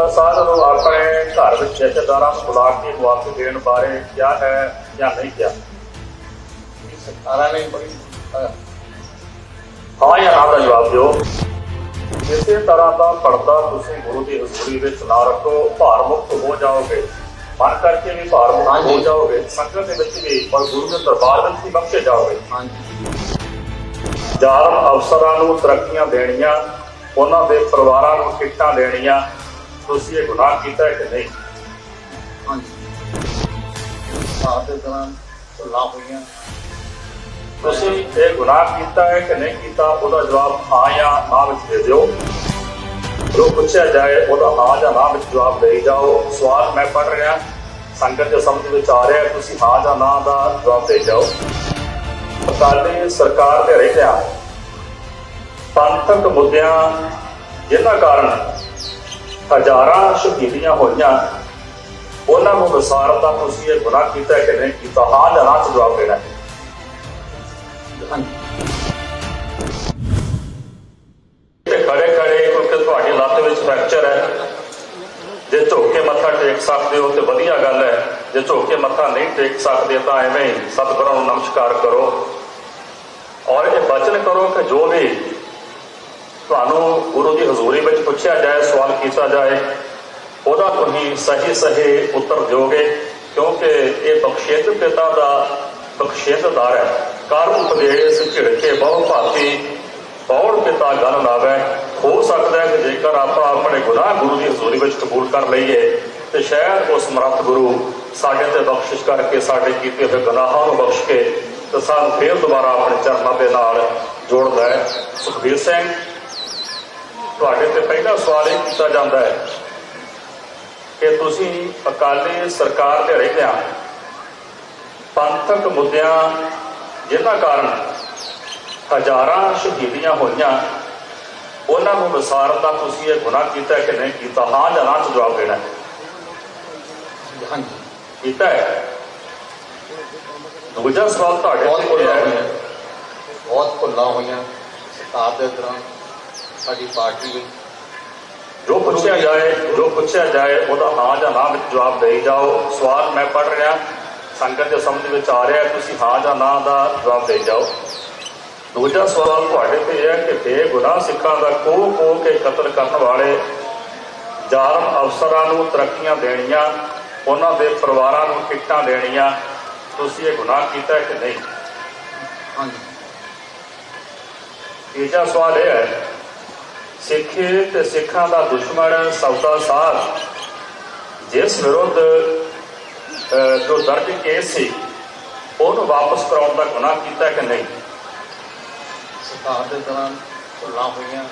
ਸੌਦਾ ਸਾਧ ਨੂੰ ਆਪਣੇ ਘਰ ਵਿੱਚ ਜਥੇਦਾਰਾਂ ਨੂੰ ਬੁਲਾ ਕੇ ਮੁਆਫੀ ਦੇਣ ਬਾਰੇ ਕਿਹਾ ਹੈ ਜਾਂ ਨਹੀਂ ਕਿਹਾ? ਸਰਕਾਰਾਂ ਨੇ ਬੜੀ ਹਾਂ ਜਾਂ ਨਾ ਦਾ ਜਵਾਬ ਦਿਓ। ਇਸੇ ਤਰ੍ਹਾਂ ਦਾ ਪਰਦਾ ਤੁਸੀਂ ਗੁਰੂ ਦੀ ਹਜ਼ੂਰੀ ਵਿੱਚ ਨਾ ਰੱਖੋ ਭਾਰ ਮੁਕਤ ਹੋ ਜਾਓਗੇ। ਮਨ ਕਰਕੇ ਵੀ ਭਾਰ ਮੁਕਤ ਹੋ। ਜਾਓਗੇ। ਸੰਗਤ ਦੇ ਵਿੱਚ ਵੀ ਪਰ ਗੁਰੂ ਦੇ ਦਰਬਾਰ ਵਿੱਚ ਵੀ ਬਖਸ਼ੇ ਜਾਓਗੇ। ਹਾਂਜੀ। ਜ਼ਾਲਮ ਅਫਸਰਾਂ ਨੂੰ ਤਰੱਕੀਆਂ ਦੇਣੀਆਂ ਉਹਨਾਂ ਦੇ ਪਰਿਵਾਰਾਂ ਨੂੰ ਟਿਕਟਾਂ ਦੇਣੀਆਂ ਤੁਸੀਂ ਇਹ ਗੁਨਾਹ ਕੀਤਾ ਹੈ ਕਿ ਨਹੀਂ? ਹਾਂਜੀ। ਸਾਥ ਦੇ ਦੌਰਾਨ ਲਾ ਹੋਈਆਂ। ਤੁਸੀਂ ਇਹ ਗੁਨਾਹ ਕੀਤਾ ਹੈ ਕਿ ਨਹੀਂ ਕੀਤਾ? ਉਹਦਾ ਜਵਾਬ ਹਾਂ ਜਾਂ ਨਾ ਵਿੱਚ ਦੇ ਦਿਓ। ਜੋ ਪੁੱਛਿਆ ਜਾਏ ਉਹਦਾ ਹਾਂ ਜਾਂ ਨਾ ਵਿੱਚ ਜਵਾਬ ਦੇ ਜਾਓ। ਸਵਾਲ ਮੈਂ ਪੜ੍ਹ ਰਿਹਾ। ਸੰਗਤ ਦੇ ਸਮਝ ਵਿੱਚ ਆ ਰਿਹਾ ਤੁਸੀਂ ਹਾਂ ਜਾਂ ਨਾ ਦਾ ਜਵਾਬ ਦੇ ਜਾਓ। ਅਕਾਲੀ ਸਰਕਾਰ ਦੇ ਰਹਿੰਦਿਆਂ ਪੰਥਕ ਮੁੱਦਿਆਂ ਜਿਨ੍ਹਾਂ ਕਾਰਨ ਹਜ਼ਾਰਾਂ ਸ਼ਹੀਦੀਆਂ ਹੋਈਆਂ। ਉਹਨਾਂ ਨੂੰ ਵਿਸਾਰਨ ਦਾ ਤੁਸੀਂ ਇਹ ਗੁਨਾਹ ਕੀਤਾ ਹੈ ਕਿ ਨਹੀਂ ਕੀਤਾ ਹਾਂ ਜਾਂ ਨਾ ਜਵਾਬ ਦੇਣਾ। ਹੈ ਖੜੇ ਖੜੇ ਕਿਉਂਕਿ ਤੁਹਾਡੀ ਲੱਤ ਵਿੱਚ ਫ੍ਰੈਕਚਰ ਹੈ। ਜੇ ਝੁੱਕ ਮੱਥਾ ਟੇਕ ਸਕਦੇ ਹੋ ਤੇ ਵਧੀਆ ਗੱਲ ਹੈ। ਜੇ ਝੁੱਕ ਮੱਥਾ ਨਹੀਂ ਟੇਕ ਸਕਦੇ ਤਾਂ ਐਵੇਂ ਸਤਿਗੁਰਾਂ ਨੂੰ ਨਮਸਕਾਰ ਕਰੋ। ਔਰ ਇਹ ਬਚਨ ਕਰੋ ਕਿ ਜੋ ਵੀ ਤੁਹਾਨੂੰ ਗੁਰੂ ਦੀ ਹਜ਼ੂਰੀ ਵਿੱਚ ਪੁੱਛਿਆ ਜਾਏ, ਸਵਾਲ ਕੀਤਾ ਜਾਏ, ਉਹਦਾ ਤੁਸੀਂ ਸਹੀ ਸਹੀ ਉੱਤਰ ਦਿਓਗੇ, ਕਿਉਂਕਿ ਇਹ ਬਖਸ਼ੇਤ ਪਿਤਾ ਦਾ ਬਖਸ਼ਿਸ਼ਦਾਰ ਹੈ। ਕਰਮ ਉਪਦੇਸ਼ ਝਿੜਕੇ ਬਹੁ ਭਾਤੀ ਪੌੜ ਪਿਤਾ ਗਨ ਲਾਵੇ? ਹੋ ਸਕਦਾ ਹੈ ਕਿ ਜੇਕਰ ਆਪਾਂ ਆਪਣੇ ਗੁਨਾਹ ਗੁਰੂ ਦੀ ਹਜ਼ੂਰੀ ਵਿੱਚ ਕਬੂਲ ਕਰ ਲਈਏ, ਤੇ ਸ਼ਾਇਦ ਉਸ ਸਮਰੱਥ ਗੁਰੂ ਸਾਡੇ ਤੇ ਬਖਸ਼ਿਸ਼ ਕਰਕੇ ਸਾਡੇ ਕੀਤੇ ਹੋਏ ਗੁਨਾਹਾਂ ਨੂੰ ਬਖਸ਼ ਕੇ ਤੇ ਸਾਨੂੰ ਫੇਰ ਦੁਬਾਰਾ ਆਪਣੇ ਚਰਨਾਂ ਦੇ ਨਾਲ ਜੋੜਦਾ ਹੈ। ਸੁਖਬੀਰ ਸਿੰਘ ਤੁਹਾਡੇ ਤੇ ਪਹਿਲਾ ਸਵਾਲ ਇਹ ਕੀਤਾ ਜਾਂਦਾ ਹੈ ਕਿ ਤੁਸੀਂ ਅਕਾਲੀ ਸਰਕਾਰ ਦੇ ਰਹਿੰਦਿਆਂ ਪੰਥਕ ਮੁੱਦਿਆਂ ਜਿਨ੍ਹਾਂ ਕਾਰਨ ਹਜ਼ਾਰਾਂ ਸ਼ਹੀਦੀਆਂ ਹੋਈਆਂ ਉਹਨਾਂ ਨੂੰ ਵਿਸਾਰਨ ਦਾ ਤੁਸੀਂ ਇਹ ਗੁਨਾਹ ਕੀਤਾ ਕਿ ਨਹੀਂ ਕੀਤਾ? ਹਾਂ ਜਾਂ ਨਾ ਜਵਾਬ ਦੇਣਾ ਹੈ। ਹਾਂਜੀ। ਕੀਤਾ ਹੈ। ਦੂਜਾ ਸਵਾਲ ਤੁਹਾਡੇ ਬਹੁਤ ਹੋਈਆਂ ਹੈ। ਬਹੁਤ ਭੁੱਲਾਂ ਹੋਈਆਂ। ਸਰਕਾਰ ਦੇ ਦੌਰਾਨ ਸਾਡੀ ਪਾਰਟੀ ਵਿੱਚ ਜੋ ਪੁੱਛਿਆ ਜਾਏ ਜੋ ਪੁੱਛਿਆ ਜਾਏ ਉਹਦਾ ਹਾਂ ਜਾਂ ਨਾ ਵਿੱਚ ਜਵਾਬ ਦੇਈ ਜਾਓ। ਸਵਾਲ ਮੈਂ ਪੜ੍ਹ ਰਿਹਾ ਸੰਗਤ ਦੇ ਸਮਝ ਵਿੱਚ ਆ ਰਿਹਾ ਤੁਸੀਂ ਹਾਂ ਜਾਂ ਨਾ ਦਾ ਜਵਾਬ ਦੇਈ ਜਾਓ। ਦੂਜਾ ਸਵਾਲ ਤੁਹਾਡੇ ਤੇ ਇਹ ਹੈ ਕਿ ਬੇਗੁਨਾਹ ਸਿੱਖਾਂ ਦਾ ਕੋਹ ਕੋਹ ਕੇ ਕਤਲ ਕਰਨ ਵਾਲੇ ਜ਼ਾਲਮ ਅਫਸਰਾਂ ਨੂੰ ਤਰੱਕੀਆਂ ਦੇਣੀਆਂ ਉਹਨਾਂ ਦੇ ਪਰਿਵਾਰਾਂ ਨੂੰ ਟਿਕਟਾਂ ਦੇਣੀਆਂ ਤੁਸੀਂ ਇਹ ਗੁਨਾਹ ਕੀਤਾ ਹੈ ਕਿ ਨਹੀਂ? ਹਾਂਜੀ। ਤੀਜਾ ਸਵਾਲ ਇਹ ਹੈ ਸਿੱਖੇ ਤੇ ਸਿੱਖਾਂ ਦਾ ਦੁਸ਼ਮਣ ਸੌਦਾ ਸਾਧ ਜਿਸ ਵਿਰੁੱਧ ਜੋ ਦਰਜ ਕੇਸ ਸੀ ਉਹਨੂੰ ਵਾਪਸ ਕਰਾਉਣ ਦਾ ਗੁਨਾਹ ਕੀਤਾ ਕਿ ਨਹੀਂ? ਸਰਕਾਰ ਦੇ ਦੌਰਾਨ ਭੁੱਲਾਂ ਹੋਈਆਂ।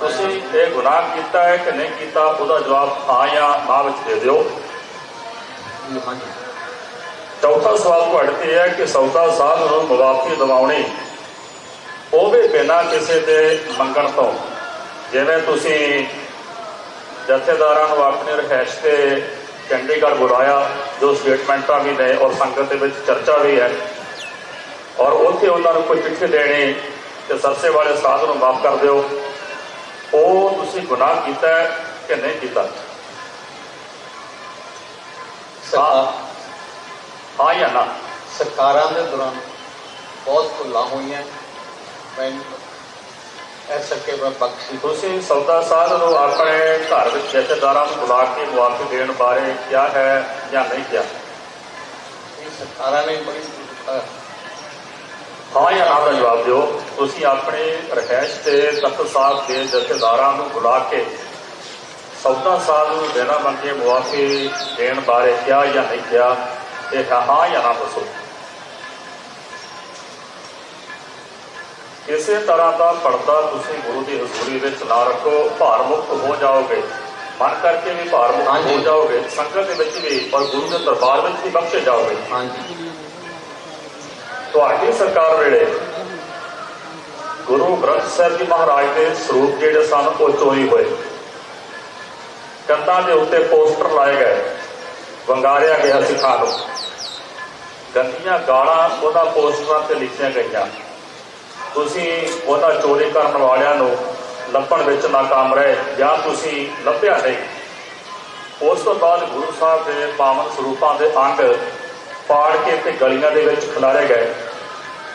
ਤੁਸੀਂ ਇਹ ਗੁਨਾਹ ਕੀਤਾ ਹੈ ਕਿ ਨਹੀਂ ਕੀਤਾ ਉਹਦਾ ਜਵਾਬ ਹਾਂ ਜਾਂ ਨਾ ਵਿੱਚ ਦੇ ਦਿਓ। ਚੌਥਾ ਸਵਾਲ ਤੁਹਾਡੇ ਤੇ ਹੈ ਕਿ ਸੌਦਾ ਸਾਧ ਨੂੰ ਮੁਆਫੀ ਦਿਵਾਉਣੀ ਉਹ ਵੀ ਬਿਨਾਂ ਕਿਸੇ ਦੇ ਮੰਗਣ ਤੋਂ। ਜਿਵੇਂ ਤੁਸੀਂ ਜਥੇਦਾਰਾਂ ਨੂੰ ਆਪਣੇ ਰਿਹਾਇਸ਼ ਤੇ ਚੰਡੀਗੜ੍ਹ ਬੁਲਾਇਆ ਜੋ ਸਟੇਟਮੈਂਟਾਂ ਵੀ ਨੇ ਔਰ ਸੰਗਤ ਦੇ ਵਿੱਚ ਚਰਚਾ ਵੀ ਹੈ ਔਰ ਉੱਥੇ ਉਹਨਾਂ ਨੂੰ ਕੋਈ ਚਿੱਠੀ ਦੇਣੀ ਤੇ ਸਰਸੇ ਵਾਲੇ ਸਾਧ ਨੂੰ ਮਾਫ ਕਰ ਦਿਓ ਉਹ ਤੁਸੀਂ ਗੁਨਾਹ ਕੀਤਾ ਕਿ ਨਹੀਂ ਕੀਤਾ? ਹਾਂ ਜਾਂ ਨਾ? ਸਰਕਾਰਾਂ ਦੇ ਦੌਰਾਨ ਬਹੁਤ ਭੁੱਲਾਂ ਹੋਈਆਂ। ਮੈਨੂੰ ਤੁਸੀਂ ਸੌਦਾ ਦੇਣ ਬਾਰੇ ਹੈ ਜਾਂ ਨਹੀਂ ਹਾਂ ਜਾਂ ਦਾ ਜਵਾਬ ਦਿਓ। ਤੁਸੀਂ ਆਪਣੇ ਰਹਿਸ਼ ਤੇ ਤਖਤ ਸਾਹਿਬ ਦੇ ਜਥੇਦਾਰਾਂ ਨੂੰ ਬੁਲਾ ਕੇ ਸੌਦਾ ਸਾਧ ਨੂੰ ਦੇਣਾ ਮੰਗੇ ਮੁਆਫੀ ਦੇਣ ਬਾਰੇ ਕਿਹਾ ਜਾਂ ਨਹੀਂ ਕਿਹਾ? ਇਹ ਹਾਂ ਜਾਂ ਨਾ ਦੱਸੋ। ਕਿਸੇ ਤਰ੍ਹਾਂ ਦਾ ਪਰਦਾ ਤੁਸੀਂ ਗੁਰੂ ਦੀ ਹਜ਼ੂਰੀ ਵਿੱਚ ਨਾ ਰੱਖੋ ਭਾਰ ਮੁਕਤ ਹੋ ਜਾਓਗੇ। ਮਨ ਕਰਕੇ ਵੀ ਭਾਰ ਮੁਕਤ ਹੋ। ਜਾਓਗੇ ਸੰਗਤ ਦੇ ਵਿੱਚ ਵੀ ਔਰ ਗੁਰੂ ਦੇ ਦਰਬਾਰ ਵਿੱਚ ਵੀ ਬਖਸ਼ੇ ਜਾਓਗੇ। ਹਾਂਜੀ। ਤੁਹਾਡੀ ਸਰਕਾਰ ਵੇਲੇ ਗੁਰੂ ਗ੍ਰੰਥ ਸਾਹਿਬ ਜੀ ਮਹਾਰਾਜ ਦੇ ਸਰੂਪ ਜਿਹੜੇ ਸਨ ਉਹ ਚੋਰੀ ਹੋਏ। ਕੰਧਾਂ ਦੇ ਉੱਤੇ ਪੋਸਟਰ ਲਾਏ ਗਏ ਵੰਗਾਰਿਆ ਗਿਆ ਸਿੱਖਾਂ ਨੂੰ। ਗੰਦੀਆਂ ਗਾਲਾਂ ਉਹਨਾਂ ਪੋਸਟਰਾਂ ਤੇ ਲਿਖੀਆਂ ਗਈਆਂ। ਤੁਸੀਂ ਉਹਨਾਂ ਚੋਰੀ ਕਰਨ ਵਾਲਿਆਂ ਨੂੰ ਲੱਭਣ ਵਿੱਚ ਨਾਕਾਮ ਰਹੇ ਜਾਂ ਤੁਸੀਂ ਲੱਭਿਆ ਨਹੀਂ। ਉਸ ਤੋਂ ਬਾਅਦ ਗੁਰੂ ਸਾਹਿਬ ਦੇ ਪਾਵਨ ਸਰੂਪਾਂ ਦੇ ਅੰਗ ਪਾੜ ਕੇ ਤੇ ਗਲੀਆਂ ਦੇ ਵਿੱਚ ਖਿਲਾਰੇ ਗਏ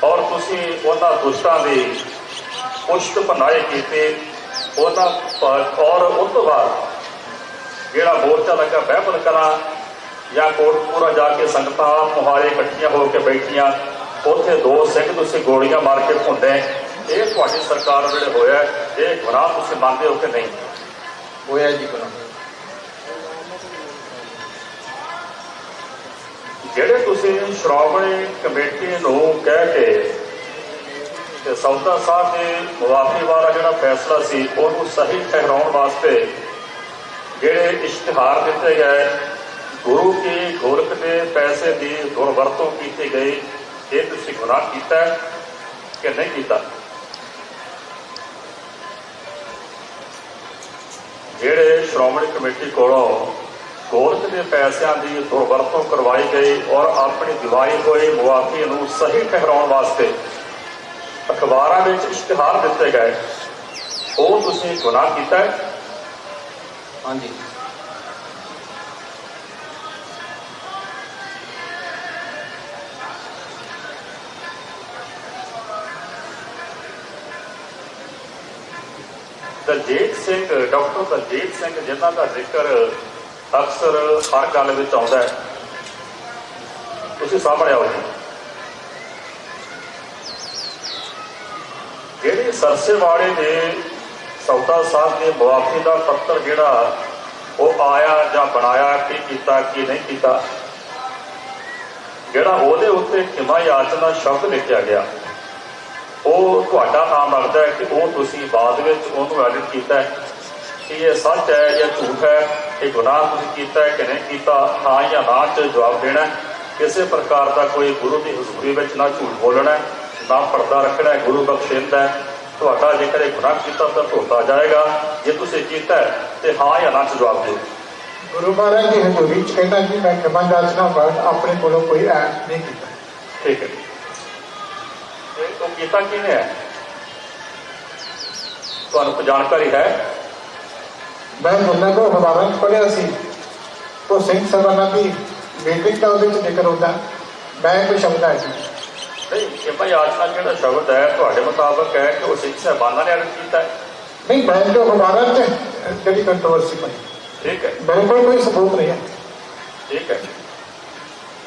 ਔਰ ਤੁਸੀਂ ਉਹਨਾਂ ਦੁਸ਼ਟਾਂ ਦੀ ਪੁਸ਼ਤ ਭਨਾਏ ਕੀਤੇ। ਉਹਨਾਂ ਪਰ- ਔਰ ਉਸ ਤੋਂ ਬਾਅਦ ਜਿਹੜਾ ਮੋਰਚਾ ਲੱਗਾ ਬਹਿਬਲ ਕਲਾਂ ਜਾਂ ਕੋਟਪੂਰਾ ਜਾ ਕੇ ਸੰਗਤਾਂ ਮੁਹਾਰੇ ਇਕੱਠੀਆਂ ਹੋ ਕੇ ਬੈਠੀਆਂ। ਉੱਥੇ ਦੋ ਸਿੰਘ ਤੁਸੀਂ ਗੋਲੀਆਂ ਮਾਰ ਕੇ ਭੁੰਡੇ ਇਹ ਤੁਹਾਡੀ ਸਰਕਾਰ ਵੇਲੇ ਹੋਇਆ ਇਹ ਗੁਨਾਹ ਤੁਸੀਂ ਮੰਨਦੇ ਹੋ ਕਿ ਨਹੀਂ? ਹੋਇਆ ਜੀ ਗੁਨਾਹ। ਜਿਹੜੇ ਤੁਸੀਂ ਸ਼੍ਰੋਮਣੀ ਕਮੇਟੀ ਨੂੰ ਕਹਿ ਕੇ ਤੇ ਸੌਦਾ ਸਾਹਿਬ ਦੇ ਮੁਆਫੀ ਵਾਲਾ ਜਿਹੜਾ ਫੈਸਲਾ ਸੀ ਉਹਨੂੰ ਸਹੀ ਠਹਿਰਾਉਣ ਵਾਸਤੇ ਜਿਹੜੇ ਇਸ਼ਤਿਹਾਰ ਦਿੱਤੇ ਗਏ ਗੁਰੂ ਕੀ ਗੋਰਖ ਦੇ ਪੈਸੇ ਦੀ ਦੁਰਵਰਤੋਂ ਕੀਤੀ ਗਈ ਇਹ ਤੁਸੀਂ ਗੁਨਾਹ ਕੀਤਾ ਕਿ ਨਹੀਂ ਕੀਤਾ? ਜਿਹੜੇ ਸ਼੍ਰੋਮਣੀ ਕਮੇਟੀ ਕੋਲੋਂ ਗੋਰਖ ਦੇ ਪੈਸਿਆਂ ਦੀ ਦੁਰਵਰਤੋਂ ਕਰਵਾਈ ਗਈ ਔਰ ਆਪਣੀ ਦਿਵਾਈ ਹੋਈ ਮੁਆਫੀ ਨੂੰ ਸਹੀ ਠਹਿਰਾਉਣ ਵਾਸਤੇ ਅਖਬਾਰਾਂ ਵਿੱਚ ਇਸ਼ਤਿਹਾਰ ਦਿੱਤੇ ਗਏ, ਉਹ ਤੁਸੀਂ ਗੁਨਾਹ ਕੀਤਾ ਹੈ? ਹਾਂਜੀ। ਦਲਜੀਤ ਸਿੰਘ, ਡਾਕਟਰ ਦਲਜੀਤ ਸਿੰਘ, ਜਿਨ੍ਹਾਂ ਦਾ ਜ਼ਿਕਰ ਅਕਸਰ ਹਰ ਗੱਲ ਵਿੱਚ ਆਉਂਦਾ ਹੈ। ਤੁਸੀਂ ਸਾਹਮਣੇ ਆਓ ਜੀ। ਜਿਹੜੀ ਸਰਸੇਵਾੜੇ ਨੇ ਸੌਦਾ ਸਾਹਿਬ ਦੇ ਮੁਆਫੀ ਦਾ ਪੱਤਰ ਜਿਹੜਾ ਉਹ ਆਇਆ ਜਾਂ ਬਣਾਇਆ, ਕੀ ਕੀਤਾ, ਕੀ ਨਹੀਂ ਕੀਤਾ, ਜਿਹੜਾ ਉਹਦੇ ਉੱਤੇ ਖਿਮਾ ਯਾਚਨਾ ਸ਼ਬਦ ਲਿਖਿਆ ਗਿਆ। ਉਹ ਤੁਹਾਡਾ ਨਾਮ ਲੱਗਦਾ ਹੈ ਕਿ ਉਹ ਤੁਸੀਂ ਬਾਅਦ ਵਿੱਚ ਉਹਨੂੰ ਐਡਿਟ ਕੀਤਾ ਹੈ। ਕਿ ਇਹ ਸੱਚ ਹੈ ਜਾਂ ਝੂਠ ਹੈ? ਇਹ ਗੁਨਾਹ ਤੁਸੀਂ ਕੀਤਾ ਹੈ ਕਿ ਨਹੀਂ ਕੀਤਾ? ਹਾਂ ਜਾਂ ਨਾ ਚ ਜਵਾਬ ਦੇਣਾ ਹੈ। ਕਿਸੇ ਪ੍ਰਕਾਰ ਦਾ ਕੋਈ ਗੁਰੂ ਦੀ ਹਜ਼ੂਰੀ ਵਿੱਚ ਨਾ ਝੂਠ ਬੋਲਣਾ ਹੈ, ਨਾ ਪਰਦਾ ਰੱਖਣਾ ਹੈ, ਗੁਰੂ ਬਖਸ਼ਿੰਦਾ ਹੈ। ਤੁਹਾਡਾ ਜੇਕਰ ਇਹ ਗੁਨਾਹ ਕੀਤਾ ਤਾਂ ਧੋਤਾ ਜਾਏਗਾ। ਜੇ ਤੁਸੀਂ ਕੀਤਾ ਤੇ ਹਾਂ ਜਾਂ ਨਾ ਚ ਜਵਾਬ ਦਿਓ। ਗੁਰੂ ਮਹਾਰਾਜ ਦੀ ਹਜ਼ੂਰੀ ਚ ਕਹਿੰਦਾ ਜੀ ਮੈਂ ਖਿਮਾ ਜਾਚਨਾ ਬਾਅਦ ਆਪਣੇ ਕੋਲੋਂ ਕੋਈ ਐਕਟ ਨਹੀਂ ਕੀਤਾ। ਠੀਕ ਹੈ ਤੇ ਕੀਤਾ ਕਿਹਨੇ ਹੈ? ਤੁਹਾਨੂੰ ਕੋਈ ਜਾਣਕਾਰੀ ਹੈ? ਮੈਂ ਜਿੰਨਾ ਕੋ ਚ ਪੜ੍ਹਿਆ ਸੀ। ਉਹ ਸਿੰਘ ਸਭਾ ਦੀ ਮੀਟਿੰਗ ਦਾ ਉਹਦੇ ਚ ਜ਼ਿਕਰ ਹੁੰਦਾ। ਮੈਂ ਕੋਈ ਸ਼ਬਦ ਹੈ ਨਹੀਂ। ਕਿ ਭਾਈ ਆਸਨਾ ਜਿਹੜਾ ਸ਼ਬਦ ਹੈ ਤੁਹਾਡੇ ਮੁਤਾਬਕ ਹੈ ਕਿ ਉਹ ਸਿੱਖ ਸਾਹਿਬਾਨਾਂ ਨੇ ਅਰਥ ਕੀਤਾ ਹੈ? ਨਹੀਂ ਮੈਂ ਜੋ ਅਖਬਾਰਾਂ ਚ ਜਿਹੜੀ ਕੰਟਰੋਵਰਸੀ ਪਈ। ਠੀਕ ਹੈ। ਮੇਰੇ ਕੋਲ ਕੋਈ ਸਬੂਤ ਨਹੀਂ ਹੈ। ਠੀਕ ਹੈ।